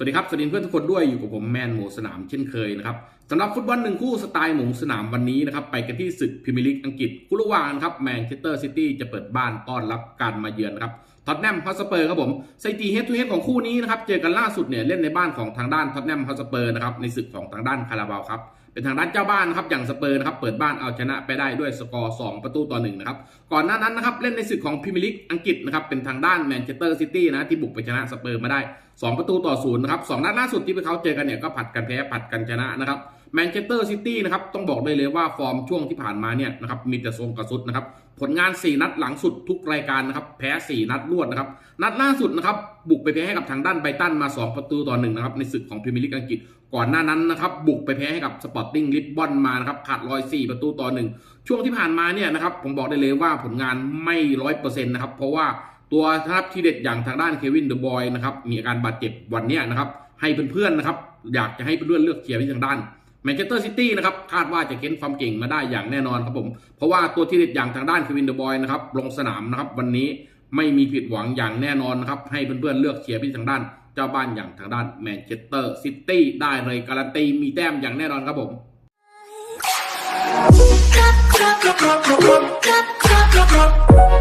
สวัสดีครับ สวัสดีเพื่อนทุกคนด้วยอยู่กับผมแมนหมูสนามเช่นเคยนะครับสำหรับฟุตบอลหนึ่งคู่สไตล์หมูสนามวันนี้นะครับ ไปกันที่ศึกพรีเมียร์ลีกอังกฤษคู่ระหว่างนครับแมนเชสเตอร์ซิตี้จะเปิดบ้านต้อนรับการมาเยือนครับท็อตแนมฮอสเปอร์ครับผมสถิติเฮดทูเฮดของคู่นี้นะครับ เจอกันล่าสุดเนี่ยเล่นในบ้านของทางด้านท็อตแนมฮอสเปอร์นะครับในศึกของทางด้านคาราบาวครับเป็นทางด้านเจ้าบ้านนะครับอย่างสเปอร์นะครับเปิดบ้านเอาชนะไปได้ด้วยสกอร์ 2 ประตูต่อหนึ่งนะครับก่อนหน้านั้นนะครับเล่นในศึกของพรีเมียร์ลีกอังกฤษนะครับเป็นทางด้านแมนเชสเตอร์ซิตี้นะที่บุกไปชนะสเปอร์มาได้ 2 ประตูต่อศูนย์นะครับสองนัดล่าสุดที่พวกเขาเจอกันเนี่ยก็ผัดกันแพ้ผัดกันชนะนะครับแมนเชสเตอร์ซิตี้นะครับต้องบอกได้เลยว่าฟอร์มช่วงที่ผ่านมาเนี่ยนะครับมีแต่ทรงกระสุดนะครับผลงาน 4 นัดหลังสุดทุกรายการนะครับแพ้ 4 นัดรวดนะครับนัดล่าสุดนะครับบุกไปแพ้ให้กับทางด้านไบรตันมา 2 ประตูต่อหนึ่งนะครับในศึกของพรีเมียร์ลีกอังกฤษก่อนหน้านั้นนะครับบุกไปแพ้ให้กับสปอร์ติ้งลิสบอนมานะครับขาดรอย 4 ประตูต่อหนึ่งช่วงที่ผ่านมาเนี่ยนะครับผมบอกได้เลยว่าผลงานไม่ร้อยเปอร์เซ็นต์นะครับเพราะว่าตัวนะครับที่เด็ดอย่างทางด้านเควินเดอะบอยนะครับมีอาการบาดเจ็บวันนี้นะครับให้เพื่อนๆนะครับอยากจะให้เพื่อนๆเลือกเชียร์ไปทางด้าน แมนเชสเตอร์ซิตี้นะครับคาดว่าจะเก็นความเก่งมาได้อย่างแน่นอนครับผม เพราะว่าตัวที่เด็ดอย่างทางด้านเควินเดอร์บอยนะครับลงสนามนะครับวันนี้ไม่มีผิดหวังอย่างแน่นอนนะครับให้เพื่อนๆเลือกเชียร์พี่ทางด้าน เจ้าบ้านอย่างทางด้านแมนเชสเตอร์ซิตี้ได้เลยการันตีมีแต้มอย่างแน่นอนครับผมครับครับครับครับครับครับครับ